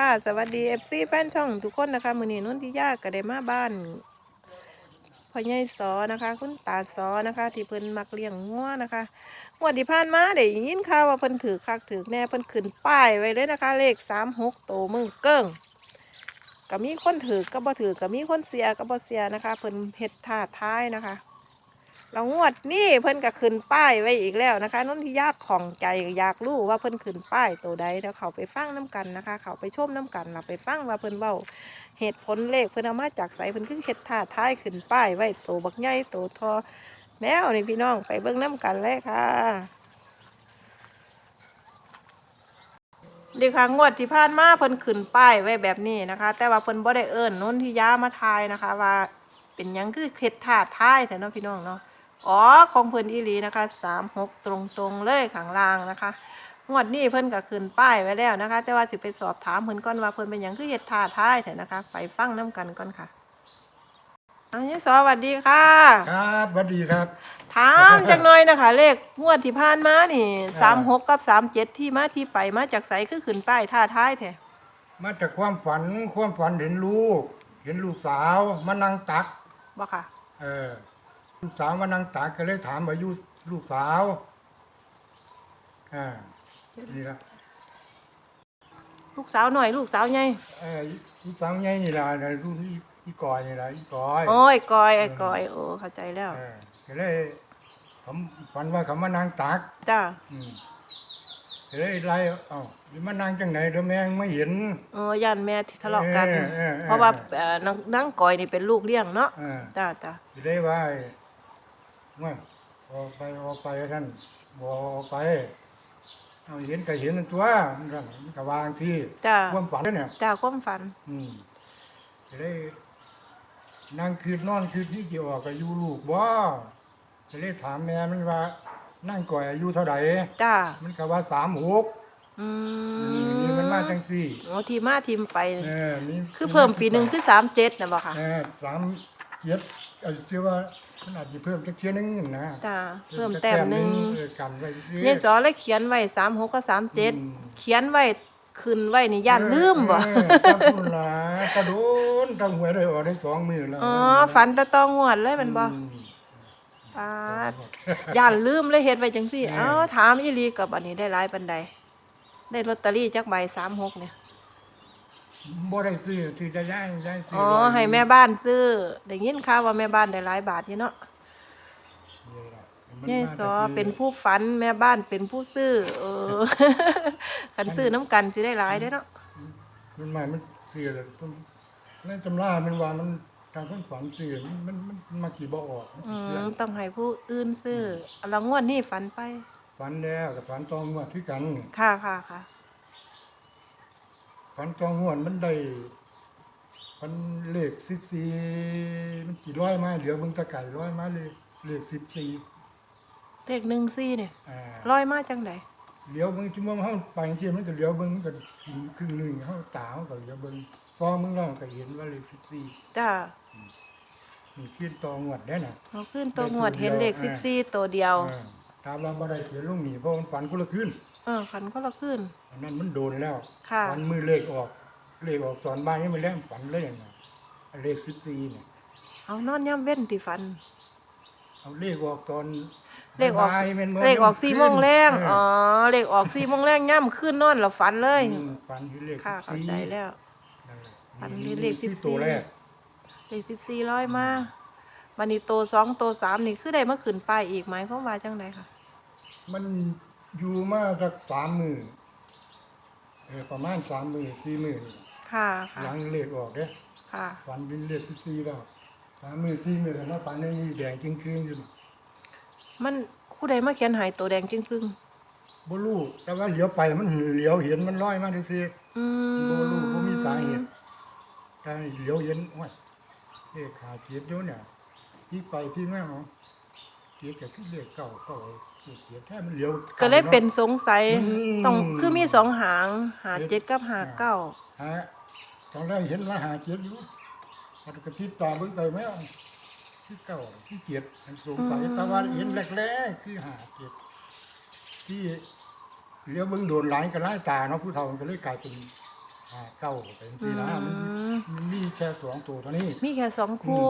ค่ะ สวัสดีเอฟซีแฟนช่องทุกคนนะคะมือนี้นุ่นที่ยากก็ได้มาบ้านพ่อใหญ่สอนะคะ คุณตาสอนะคะ ที่เพิ่นมักเลี้ยงงัวนะคะงวดที่ผ่านมาได้ยินข่าวว่าเพิ่นถือคักถือแน่เพิ่นขึ้นป้ายไว้เลยนะคะ เลขสามหกโตมึงเกิ้งก็มีคนถือก็บ่ถือก็มีคนเสียก็บ่เสียนะคะ เพิ่นเฮ็ดท่าท้ายนะคะ แล้วงวดนี้เพิ่นก็ขึ้นป้ายไว้อีกแล้วนะคะนุ่นที่ยากของใจอยากรู้ว่าเพิ่นขึ้นป้ายตัวใดแล้วเขาไปฟังน้กันนะคะ เขาไปชมน้กันเราไปฟังว่าเพิ่นเว้าเหตุผลเลขเพิ่นเอามาจากไสเพิ่นคือเฮ็ดท่าท้ายขึ้นป้ายไว้ตัวบักใหญ่ตัวทอแนวนี่พี่น้องไปเบิ่งน้กันเลยค่ะดีค่ะงวดที่ผ่านมาเพิ่นขึ้นป้ายไว้แบบนี้นะคะ แต่ว่าเพิ่นบ่ได้เอิ้นนุ่นที่ยามาทายนะคะ ว่าเป็นยังคือเฮ็ดท่าท้ายแต่เนาะพี่น้องเนาะ อ๋อของเพิ่นอีหลีนะคะสามหกตรงตรงๆเลยข้างล่างนะคะงวดนี้เพิ่นก็ขึ้นป้ายไว้แล้วนะคะ แต่ว่าสิไปสอบถามเพิ่นก่อนว่าเพิ่นเป็นหยังคือเฮ็ดท่าท้ายแท้นะคะ ไปฟังน้กันก่อนค่ะอันนี้สวัสดีค่ะ ครับสวัสดีครับ ถามจักหน่อยนะคะ เลขงวดที่ผ่านมานี่สามหกกับสามเจ็ดที่มาที่ไปมาจากไสคือขึ้นป้ายท่าท้ายแท้มาจากความฝันความฝันเห็นลูก เห็นลูกสาวมานั่งตักบ่ค่ะ เออลูก สาวมานั่งตักก็เลยถามอายุลูกสาวอ่านี่ละลูกสาวหน่อยลูกสาวใหญ่เออลูกสาวใหญ่นี่ละลูกอีอีกอยนี่ละอีกอยโอ้ยกอยไอ้กอยโอ้เข้าใจแล้วเออก็เลยผมฝันว่าเขามานั่งตักจ้าอืมก็เลยไล่เอ้ามานั่งจังไหนเดี๋ยวแม่งไม่เห็นเออย่านแม่ที่ทะเลาะกันเออเออเออเพราะว่าเอ่อนางนางกอยนี่เป็นลูกเลี้ยงเนาะอ่าจ้าจ้าสิได้ว่า ว่าออกไปออกไปท่านบออกไปเอาเห็นก็เห็นนั่นตัวมันก็มันก็วางที่จ้าความฝันเนี่ยจ้าความฝัน อืมสิได้นั่งคืนนอนคืนที่เกี่ยวออกอายุลูกบ่จะได้ถามแม่มันว่า นั่งก่อยอายุเท่าไหร่จ้ามันก็ว่าสามหกอืนี่มันมาจังสี่โอ้ทีมาทีมไปนี่เออนี่คือเพิ่มปีหนึ่งคือสามเจ็ดนะบ่ค่ะ เออสามเจ็ดเอาเชื่อว่า มันอาจจะเพิ่มจักเทียหนึงนะจ้าเพิ่มแต้มหนึ่งเออกันไว้ซื่อเนี่ยจอเลยเขียนไว้สามหกกับสามเจ็ดอืม เขียนไว้ขึ้นไว้นี่ย่านลืมบ่เออขอบคุณล่ะกระโดนตั้งหวยได้ออกได้สองมือแล้วอ๋อฝันแตะตองงวดเลยแมันบ่อืมปาดย่านลืมเลยเฮ็ดไว้จังซี่เออเอ้าถามอีหลีกับอันนี้ได้หลายปานใดได้ลอตเตอรี่จักใบสามหกเนี่ย บ่ได้ซื้อที่จะย้ายย้ายซื้อ๋อร้ยให้แม่บ้านซื้อได้ยินข่าวว่าแม่บ้านได้หลายบาทอยู่เนาะนี่ล่ะมันยายมาซอแต่ซื้เป็นผู้ฝันแม่บ้านเป็นผู้ซื้อ เออคันซื้อน้ำกันสิได้หลายเด้อเนาะมันมามันซื้อแล้วมันในตำรามันว่ามันทางคนฝันซื้อมันมันมันมันมากี่บ่ออกอืมต้องให้ผู้อื่นซื้ออแล้วงวดนี้ฝันไป ฝันแล้วกับฝันตองงวดที่กัน ค่ะค่ะค่ะ ฝันตองงวดมันได้มันเลข14มันกี่ร้อยมาเหลือมึงตะไก่ร้อยมาเลยเลข14เลขหนึ่งซี่เนี่ยอ่าร้อยมาจังไดเลี้ยวเบิ่งชั่วโมงเฮาไปจังซี่มันก็เลี้ยวเบิ่งมันก็กินครึ่งหนึงเฮาตาเฮาก็เลี้ยวเบิ่งซองมึงแล้วก็เห็นว่าเลข14จ้านี่ขึ้นตองวดได้น่ะ เราขึ้นตัวงวดเห็นเลขเออสิบสี่ตัวเดียวเออตามเราบ่ได้เขียนลงนี่เพราะมันฝันคนละคืน เออฝันก็ละขึ้น อันนั้นมันโดนแล้วค่ะฝันมือเลขออกเลขออกตอนบ่ายนี่มันแล้วฝันเลยน่ะเลข14เนี่ยเอานอนย่ำเว้นที่ฝัน เอาเลขออกตอนเลขออก บ่ายแม่นบ่เลขออกสี่โมงแรงเอ๋อเลขออกสี่โมงแรงย่ำขึ้นนอนแล้วฝันเลยมฝันที่เลขค่ะเข้าใจแล้ว นั่นแหละฝันที่เลขที่14 ตัวแรกเลขสิบสี่ร้อยมาวันนี้โตสองโตสามนี่คือได้มาขึ้นป้ายอีกไหมเขามว่าจังไดค่ะ มัน อยู่มาสักสามมือเออประมาณสามมือสี่มือนี่ค่ะค่ะหลังเลขออกเด้ค่ะ ฝันเป็นเลขสิบสี่แล้วสามมือสี่มือแต่ว่าฝันในนี้แดงจริงคืนอยู่มันผู้ใดมาเขียนใหายตัวแดงจึงครึ่งบ่รู้แต่ว่าเหลียวไปมันเหลียวเห็นมันลอยมาซื่ออืๆบ่รู้บ่มีสาเหมตุแต่เหลียวเห็นโอ้ยเลขขาเจ็ดอยู่เนี่ยที่ไปที่แม่เนาะเจ็ดก็คือเลขเก้าเก้า เจ็ดเจ็ดแท้มันเหลียวก็เลยเป็นสงสัยอืมต้องคือมีสองหางหาเจ็ดกับหาเก้าฮะตอนแรกเห็นว่าหาเจ็ดอยู่พอก็พิจตาเบิ่งไปแม่นที่เก้าที่เจ็ดมันสงสัยแต่ว่าเห็นแรกๆคือหาเจ็ดที่เหลียวเบิ่งโดนหลายก็หลายตาเนาะผู้เฒ่ามันก็เลยกลายเป็นหาเก้าไปจริงๆนะมันอืมมันมีแค่สองตัวเท่านี้ มีแค่สองคู่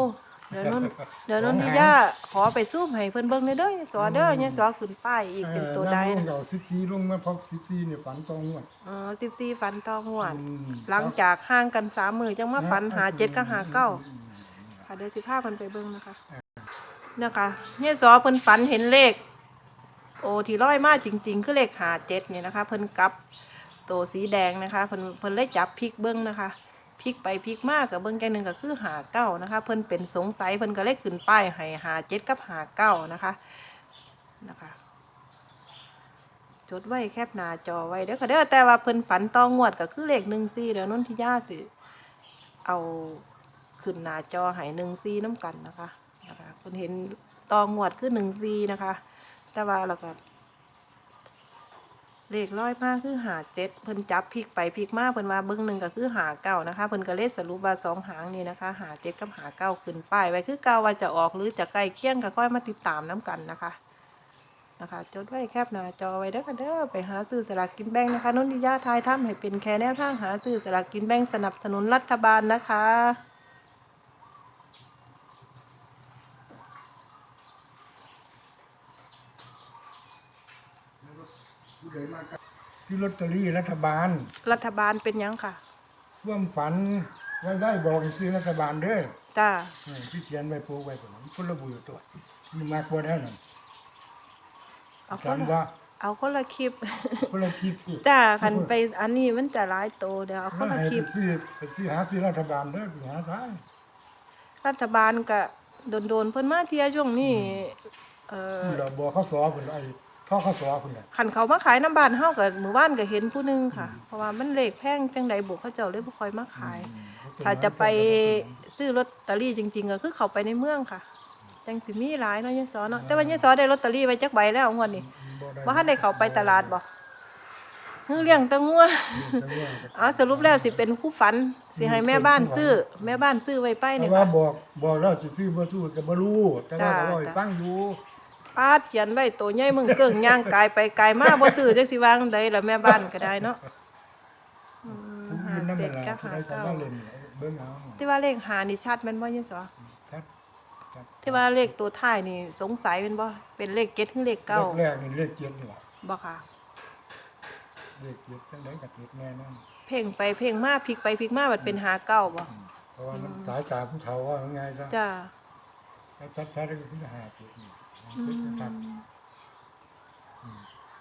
เดี๋ยวนุ่นเดี๋ยวนุ่นสองหางนิยาขอไปซูมให้เพิ่นเบิ่งในอยเด้อยายสอเด้อยายสอขึ้นป้ายอีกเป็นตัวใดเออนะน้ำลงเก่าสิบสี่ลงมาพบสิบสี่เนี่ยฝันตรงงวดอ๋อสิบสี่ฟันต่องวดอืมหลังจากห่างกันสามมือจังมาฟันหาเจ็ดกับหาเก้าอืมค่ะเดี๋ยวสิพาเพิ่นไปเบิ่งนะคะนะคะเนี่ยสอเพิ่นฝันเห็นเลข โอ้ที่ร้อยมาจริง ๆ คือเลขหาเจ็ดเนี่ยนะคะ เพิ่นกลับตัวสีแดงนะคะเพิ่นเพิ่นเลยจับพลิกเบิ่งนะคะ พลิกไปพลิกมากกับเบิ่งแกหนึ่งก็คือหาเก้านะคะ เพิ่นเป็นสงสัยเพิ่นก็เลยขึ้นป้ายให้หาเจ็ดกับหาเก้านะคะนะคะจดไว้แคบหน้าจอไว้เด้อค่ะเด้อแต่ว่าเพิ่นฝันตองวดก็คือเลขหนึ่งสี่เดี๋ยวนนทิยาสิเอาขึ้นหน้าจอให้หนึ่งซีน้ำกันนะคะนะคะเพิ่นเห็นตองวดคือหนึ่งซีนะคะ แต่ว่าเราก็ เลขร้อยมากคือหาเจ็ดเพิ่นจับพลิกไปพลิกมาเพิ่นว่าเบิ้งหนึ่งก็คือหาเก้านะคะเพิ่นก็เลขสรุปว่าสองหางนี่นะคะหาเจ็ดกับหาเก้าขึ้นป้ายไว้คือเก้าว่าจะออกหรือจะใกล้เคียงก็ค่อยมาติดตามน้กันนะคะนะคะจดไว้แคบหน้าจอไว้เด้อค่ะเด้อไปหาซื้อสลากกินแบ่งนะคะนุ่นทิยาทายถ้ำให้เป็นแค่แนวทางหาซื้อสลากกินแบ่งสนับสนุนรัฐบาลนะคะ ที่ลอตเตอรี่รัฐบาล รัฐบาลเป็นหยังค่ะร่วมฝันไว้ได้บอกให้ซื้อรัฐบาลเด้อจ้าเออที่เขียนไว้โปรไว้ผมคนระบุอยู่ตัวมีมากกว่านั้นน่ะเอาคฝันนละว่าเอาคนละคลิปคนละคิดสิจ้าคันไปอันนี้มันจะหลายโตเดี๋ยวเอาคนละให้คลิป ไปซื้อไปซื้อหาซื้อรัฐบาลเด้อไปหาท้ายรัฐบาลก็โดนๆเพิ่นมาเที่ยช่วงนี้เอ่อที่เราบอกเขาสอคุณไอ้ ท่อเขาสอคุณน่ะคันเขามาขายน้ำบ้านเฮาก็หมู่บ้านก็เห็นผู้หนึงค่ะ เพราะว่ามันเลขแพงจังใดบุกเขาเจ้าเลยบ่ค่อยมาขาย ถ้าจะไปซื้อลอตเตอรี่จริงๆก็คือเขาไปในเมืองค่ะ จังสิมีหลายเนาะยายสอเนาะแต่ว่ายายสอได้ลอตเตอรี่ไว้จักใบแล้วงวดนี้บ่ทันได้เข้าไปตลาดบ่ฮือเลี้ยงแตะงัวอ๋อสรุปแล้วสิเป็นผู้ฝันสิให้แม่บ้านซื้อ แม่บ้านซื้อไว้ไปแต่นี่ว่าค่ะ บอกบอกเราสิซื้อบ่ซื้อก็บ่รู้แต่ว่าจ้าก็บ่ให้จ้าฟังอยู่ ป้าดเขียนไว้ตัวใหญ่มึงเกิ่งย่างกายไปกายมาบ่ซื้อจักสิวางใดล่ะแม่บ้านก็ได้เนาะอืมผู้ห้าอื่นนั่นเจ็แหดละกับผู้ห้าใดก็เก้ามาเล่นเบิ่งเอาที่ว่าเลขหานี่ชัดแม่นบ่ยายสอครับครับที่ว่าเลขตัวท้ายนี่สงสัยเป็นบ่เป็นเลขเจ็ดหรือเลขเก้าแรกๆนี่เลขเจ็ดนี่ล่ะบ่ค่ะ เลขเจ็ดจังได๋ก็เจ็ดแน่นอนเพ่งไปเพ่งมาพลิกไปพลิกมาบัดเป็นหาเก้าบ่เพราะว่ามันสายตาผู้เฒ่าว่ายังไงซะจ้า ชัดๆก็คือหาเจ็ดนี่อืม ครับ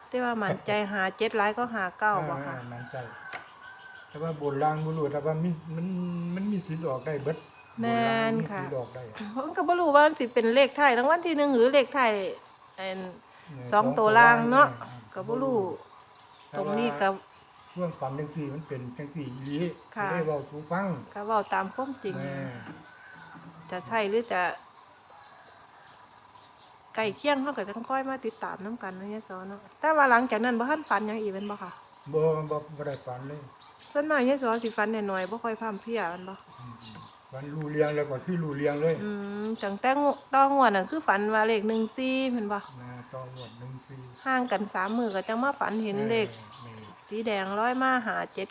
ที่ว่ามั่นใจหาเจ็ดหลายก็หาเก้าบ่ค่ะอ่มันใจ แต่ว่าบนล่างบ่รู้แต่ว่ามีมันมันมีสิทธิ์ออกได้เบิดแม่นบล่างค่ะมีสิทธิ์ออกได้ผมก็บ่รู้ว่ามันสิเป็นเลขไทายรางวัลที่หนึ่งหรือเลขไทายเอิ่นสองตัวล่างเนาะก็บ่รู้ตรงนี้ก็ช่วงฝันจังซี่มันเป็นจังซี่อีหลีค่ะได้เว้าสู่ฟังก็เว้าตามความจริงแม่จะใช่หรือจะใก ล้เคียงเฮาก็ต้องค่อยมาติดตามนํกันนะยายสอนเนาะแต่ว่าหลังจากนั้นบ่ทันฝันหยังอีกแม่นบ่ค่ะบ่บ่บ่ได้ฝันเลยส่วนมากยายสอนสิฝันน้อยๆบ่ค่อยพร่ำเพรียแม่นบ่อืมฝันรู้เรียงแล้วก็คือรู้เรียงเลยอืมจังแต่งต้องวดนั่นคือฝันว่าเลข14แม่นบ่นะต้องหมด1 4ห่างกันสามมื้อก็จังมาฝันเห็นเลขนี่สีแดงร้อยมาหาเจ็ด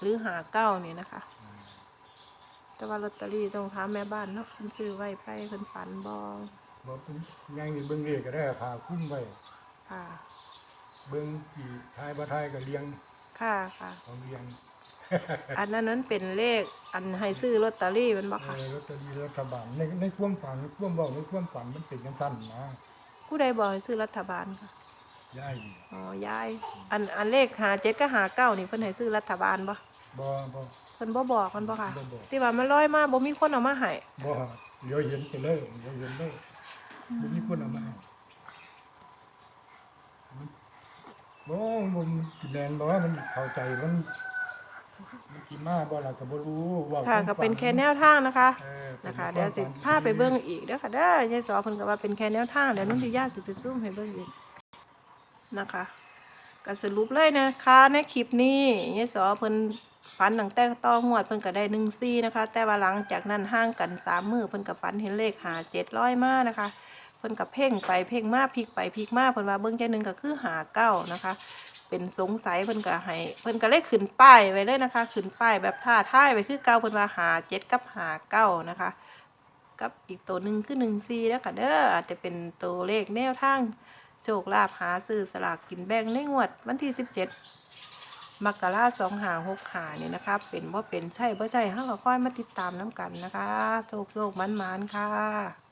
หรือหาเก้านี่นะคะแต่ว่าลอตเตอรี่ต้องถามแม่บ้านเนาะเพิ่นซื้อไว้ไปเพิ่นฝันบ่ บ่เป็นยังนี่เบิ่งเลขก็ได้พาคุ้มไว้ค่ะ เบิ่งกี่ทายบ่ทายก็เรียงค่ะค่ะของเรียงอันนั้นนั้นเป็นเลขอันให้ซื้อลอตเตอรี่แมันบ่เอค่ะ อลอตเตอรี่รัฐบาลในในความฝันความเว้าในความฝันมันเป็นจังซั่นนะผู้ใดบอกให้ซื้อรัฐบาลค่ะ ยายนี่อ๋อยาย อันอันเลขหาเจ็ดก็หาเก้านี่เพิ่นให้ซื้อรัฐบาลบ่บ่บ่ เพิ่นบ่บอกมันบ่ค่ะบ่บอก ที่ว่ามันลอยมาบ่มีคนเอามาให้บ่เดี๋ยวเห็นไปเลยเดี๋ยวเห็นเลย บ่มีคนเอามาให้มันบ่มันกินแนนบ่ว่ามันเข้าใจมันมันกินมาบ่ล่ะก็บ่รู้เว่าค่ะวามก็เป็นฝัแค่แนวทางนะคะเออป็นะคะวามเดี๋ยวสิฝันพาไปเบิ่งอีกเด้อค่ะเด้อยายสอเพิ่นก็ว่าเป็นแค่แนวทางเดี๋ยวนุ่นที่ญาติสิไปซูมให้เบิ่งอีกนะคะก็สรุปเลยนะคะในคลิปนี้ยายสอเพิ่นฝันตั้งแต่ต่องวดเพิ่นก็ได้1ซี่นะคะ แต่ว่าหลังจากนั้นห่างกัน3มื้อเพิ่นก็ฝันเห็นเลขหา700มานะคะเพิ่นก็เพ่งไปเพ่งมาพลิกไปพลิกมาเพิ่นว่าเบิ่งใจหนึ่งก็คือหาเก้านะคะ เป็นสงสัยเพิ่นก็ให้เพิ่นก็เลยขึ้นป้ายไว้เลยนะคะขึ้นป้ายแบบท่าท่ายไว้คือเก่าเพิ่นว่าหาเจ็ดกับหาเก้านะคะ กับอีกตัวหนึ่งคือหนึ่งซีแล้วค่ะเด้ออาจจะเป็นตัวเลขแนวทางโชคลาภหาซื้อสลากกินแบ่งในงวดวันที่สิบเจ็ดมกราสองหาหกหาเนี่ยนะคะเป็นว่าเป็นใช่บ่ใช่ห้างก็ค่อยมาติดตามน้ำกันนะคะ โชคโชคมันมันค่ะ